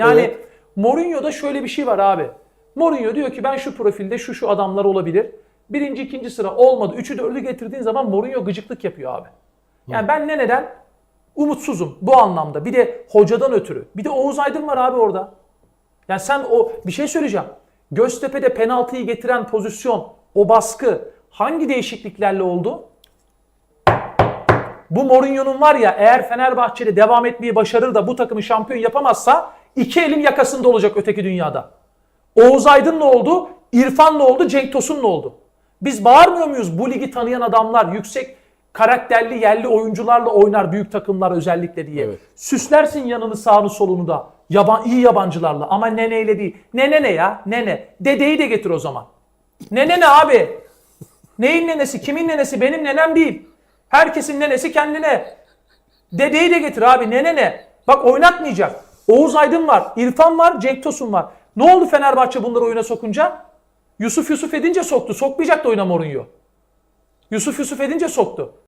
Yani Evet. Mourinho'da şöyle bir şey var abi. Mourinho diyor ki ben şu profilde şu şu adamlar olabilir. Birinci, ikinci sıra olmadı. Üçü, dördü getirdiğin zaman Mourinho gıcıklık yapıyor abi. Yani ben ne neden? Umutsuzum bu anlamda. Bir de hocadan ötürü. Bir de Oğuz Aydın var abi orada. Yani sen o bir şey söyleyeceğim. Göztepe'de penaltıyı getiren pozisyon, o baskı hangi değişikliklerle oldu? Bu Mourinho'nun var ya eğer Fenerbahçe'de devam etmeyi başarır da bu takımı şampiyon yapamazsa iki elin yakasında olacak öteki dünyada. Oğuz Aydın ne oldu? İrfan ne oldu? Cenk Tosun ne oldu? Biz bağırmıyor muyuz bu ligi tanıyan adamlar yüksek karakterli yerli oyuncularla oynar büyük takımlar özellikle diye. Evet. Süslersin yanını sağını solunu da. Yaban, iyi yabancılarla ama neneyle değil. Nene ne ya? Nene. Dedeyi de getir o zaman. Nene ne abi? Neyin nenesi? Kimin nenesi? Benim nenem değil. Herkesin nenesi kendine. Dedeyi de getir abi. Nene ne? Bak oynatmayacak. Oğuz Aydın var. İrfan var. Cenk Tosun var. Ne oldu Fenerbahçe bunları oyuna sokunca? Yusuf Yusuf edince soktu. Sokmayacaktı oyuna Mourinho. Yusuf Yusuf edince soktu.